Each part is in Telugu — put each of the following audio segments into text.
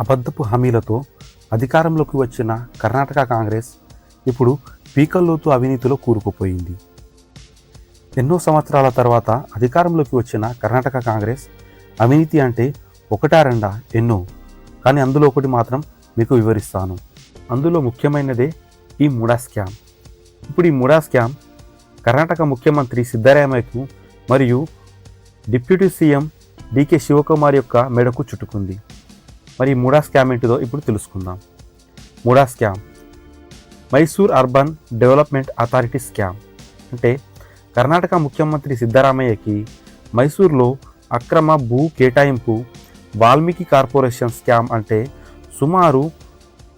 అబద్ధపు హామీలతో అధికారంలోకి వచ్చిన కర్ణాటక కాంగ్రెస్ ఇప్పుడు పీకల్లోతు అవినీతిలో కూరుకుపోయింది. ఎన్నో సంవత్సరాల తర్వాత అధికారంలోకి వచ్చిన కర్ణాటక కాంగ్రెస్ అవినీతి అంటే ఒకటా రెండా ఎన్నో? కానీ అందులో ఒకటి మాత్రం మీకు వివరిస్తాను. అందులో ముఖ్యమైనదే ఈ ముడా స్కామ్. ఇప్పుడు ఈ ముడా స్కామ్ కర్ణాటక ముఖ్యమంత్రి సిద్ధరామయ్యకు మరియు డిప్యూటీ సీఎం డికే శివకుమార్ యొక్క మెడకు చుట్టుకుంది. మరి ఈ స్కామ్ ఏంటిదో ఇప్పుడు తెలుసుకుందాం. MUDA scam. Mysore urban development authority scam. అంటే కర్ణాటక ముఖ్యమంత్రి సిద్ధరామయ్యకి మైసూర్లో అక్రమ భూ కేటాయింపు వాల్మీకి కార్పొరేషన్ స్కామ్ అంటే సుమారు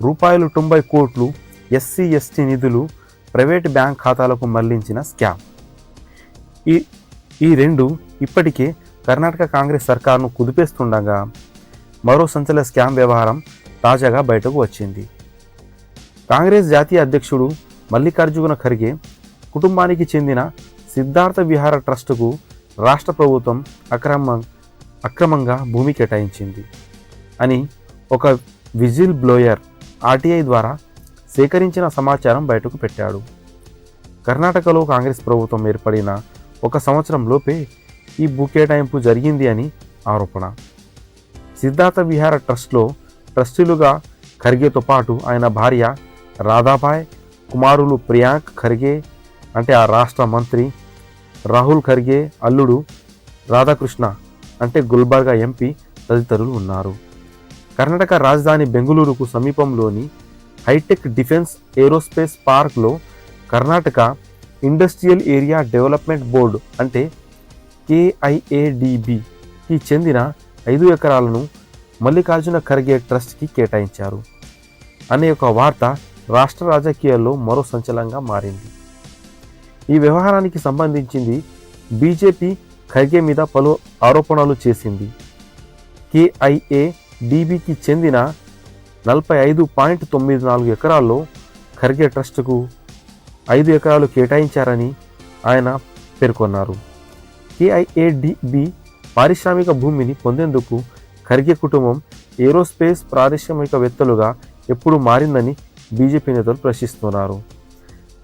రూపాయలు తొంభై కోట్లు ఎస్సీ ఎస్టీ నిధులు ప్రైవేట్ బ్యాంక్ ఖాతాలకు మళ్ళించిన స్కామ్. ఈ ఈ రెండు ఇప్పటికే కర్ణాటక కాంగ్రెస్ సర్కార్ను కుదిపేస్తుండగా మరో సంచలన స్కామ్ వ్యవహారం తాజాగా బయటకు వచ్చింది. కాంగ్రెస్ జాతీయ అధ్యక్షుడు మల్లికార్జున ఖర్గే కుటుంబానికి చెందిన సిద్ధార్థ విహార ట్రస్టుకు రాష్ట్ర ప్రభుత్వం అక్రమ అక్రమంగా భూమి కేటాయించింది అని ఒక విజిల్ బ్లోయర్ ఆర్టీఐ ద్వారా సేకరించిన సమాచారం బయటకు పెట్టాడు. కర్ణాటకలో కాంగ్రెస్ ప్రభుత్వం ఏర్పడిన ఒక సంవత్సరం లోపే ఈ భూ కేటాయింపు జరిగింది అని ఆరోపణ. సిద్ధార్థ విహార ట్రస్ట్లో ట్రస్టీలుగా ఖర్గేతో పాటు ఆయన భార్య రాధాబాయ్ కుమారులు ప్రియాంక్ ఖర్గే అంటే ఆ రాష్ట్ర మంత్రి రాహుల్ ఖర్గే అల్లుడు రాధాకృష్ణ అంటే గుల్బర్గా ఎంపీ తదితరులు ఉన్నారు. కర్ణాటక రాజధాని బెంగళూరుకు సమీపంలోని హైటెక్ డిఫెన్స్ ఏరోస్పేస్ పార్క్లో Karnataka industrial area development board అంటే కేఐఏడిబికి చెందిన ఐదు ఎకరాలను మల్లికార్జున ఖర్గే ట్రస్ట్కి కేటాయించారు. అనే ఒక వార్త రాష్ట్ర రాజకీయాల్లో మరో సంచలనంగా మారింది. ఈ వ్యవహారానికి సంబంధించింది బీజేపీ ఖర్గే మీద పలు ఆరోపణలు చేసింది. కేఐఏ డీబీకి చెందిన నలభై ఐదు పాయింట్ తొమ్మిది నాలుగు ఎకరాల్లో ఖర్గే ట్రస్టుకు ఐదు ఎకరాలు కేటాయించారని ఆయన పేర్కొన్నారు. కేఐఏడిబి పారిశ్రామిక భూమిని పొందేందుకు ఖర్గే కుటుంబం ఏరోస్పేస్ పారిశ్రామికవేత్తలుగా ఎప్పుడు మారిందని బీజేపీ నేతలు ప్రశ్నిస్తున్నారు.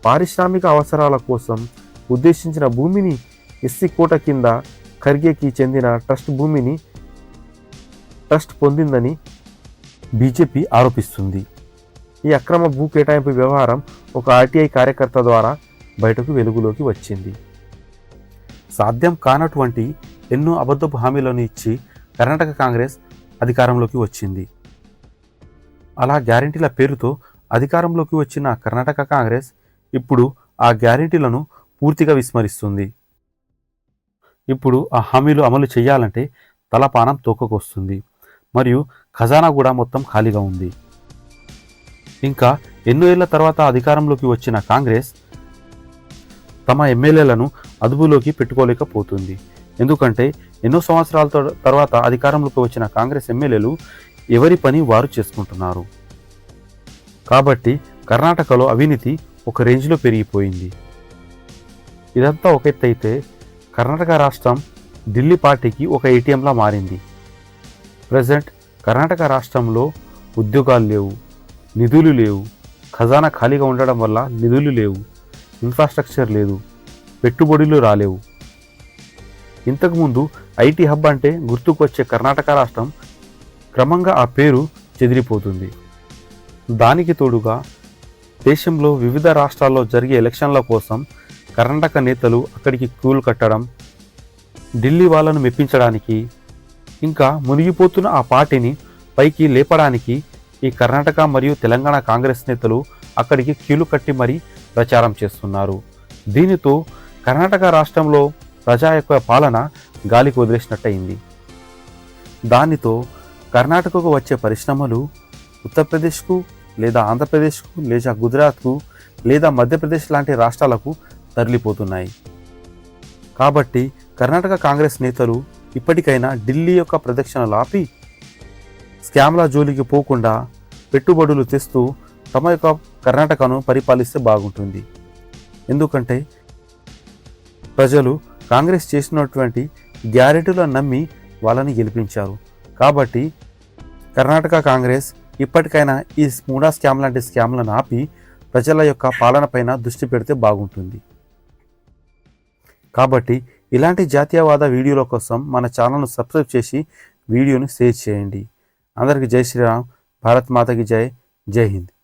పారిశ్రామిక అవసరాల కోసం ఉద్దేశించిన భూమిని ఎస్సీ కోట కింద ఖర్గేకి చెందిన ట్రస్ట్ భూమిని ట్రస్ట్ పొందిందని బీజేపీ ఆరోపిస్తుంది. ఈ అక్రమ భూ కేటాయింపు వ్యవహారం ఒక ఆర్టీఐ కార్యకర్త ద్వారా బయటకు వెలుగులోకి వచ్చింది. సాధ్యం కానటువంటి ఎన్నో అబద్ధపు హామీలను ఇచ్చి కర్ణాటక కాంగ్రెస్ అధికారంలోకి వచ్చింది. అలా గ్యారంటీల పేరుతో అధికారంలోకి వచ్చిన కర్ణాటక కాంగ్రెస్ ఇప్పుడు ఆ గ్యారంటీలను పూర్తిగా విస్మరిస్తుంది. ఇప్పుడు ఆ హామీలు అమలు చేయాలంటే తలపానం తోకకొస్తుంది. మరియు ఖజానా కూడా మొత్తం ఖాళీగా ఉంది. ఇంకా ఎన్నో ఏళ్ళ తర్వాత అధికారంలోకి వచ్చిన కాంగ్రెస్ తమ ఎమ్మెల్యేలను అదుపులోకి పెట్టుకోలేకపోతుంది. ఎందుకంటే ఎన్నో సంవత్సరాల తర్వాత అధికారంలోకి వచ్చిన కాంగ్రెస్ ఎమ్మెల్యేలు ఎవరి పని వారు చేసుకుంటున్నారు. కాబట్టి కర్ణాటకలో అవినీతి ఒక రేంజ్లో పెరిగిపోయింది. ఇదంతా ఒక ఎత్తు అయితే కర్ణాటక రాష్ట్రం ఢిల్లీ పార్టీకి ఒక ఏటీఎంలా మారింది. ప్రజెంట్ కర్ణాటక రాష్ట్రంలో ఉద్యోగాలు లేవు నిధులు లేవు ఖజానా ఖాళీగా ఉండడం వల్ల నిధులు లేవు ఇన్ఫ్రాస్ట్రక్చర్ లేదు పెట్టుబడులు రాలేవు. ఇంతకుముందు ఐటీ హబ్ అంటే గుర్తుకొచ్చే కర్ణాటక రాష్ట్రం క్రమంగా ఆ పేరు చెదిరిపోతుంది. దానికి తోడుగా దేశంలో వివిధ రాష్ట్రాల్లో జరిగే ఎలక్షన్ల కోసం కర్ణాటక నేతలు అక్కడికి క్యూలు కట్టడం ఢిల్లీ వాళ్ళను మెప్పించడానికి ఇంకా మునిగిపోతున్న ఆ పార్టీని పైకి లేపడానికి ఈ కర్ణాటక మరియు తెలంగాణ కాంగ్రెస్ నేతలు అక్కడికి క్యూలు కట్టి మరీ ప్రచారం చేస్తున్నారు. దీనితో కర్ణాటక రాష్ట్రంలో ప్రజా యొక్క పాలన గాలికి వదిలేసినట్టయింది. దానితో కర్ణాటకకు వచ్చే పరిశ్రమలు ఉత్తరప్రదేశ్కు లేదా ఆంధ్రప్రదేశ్కు లేదా గుజరాత్కు లేదా మధ్యప్రదేశ్ లాంటి రాష్ట్రాలకు తరలిపోతున్నాయి. కాబట్టి కర్ణాటక కాంగ్రెస్ నేతలు ఇప్పటికైనా ఢిల్లీ యొక్క ప్రదక్షిణలు ఆపి స్కామ్ల జోలికి పోకుండా పెట్టుబడులు తెస్తూ తమ యొక్క కర్ణాటకను పరిపాలిస్తే బాగుంటుంది. ఎందుకంటే ప్రజలు కాంగ్రెస్ చేసినటువంటి గ్యారెంటీలను నమ్మి వాళ్ళని గెలిపించారు. కాబట్టి కర్ణాటక కాంగ్రెస్ ఇప్పటికైనా ఈ మూడా స్కామ్ లాంటి స్కామ్లను ఆపి ప్రజల యొక్క పాలనపైన దృష్టి పెడితే బాగుంటుంది. కాబట్టి ఇలాంటి జాతీయవాద వీడియోల కోసం మన ఛానల్ను సబ్స్క్రైబ్ చేసి వీడియోను షేర్ చేయండి. అందరికీ జై శ్రీరామ్. భారత్ మాతకి జై. జై హింద్.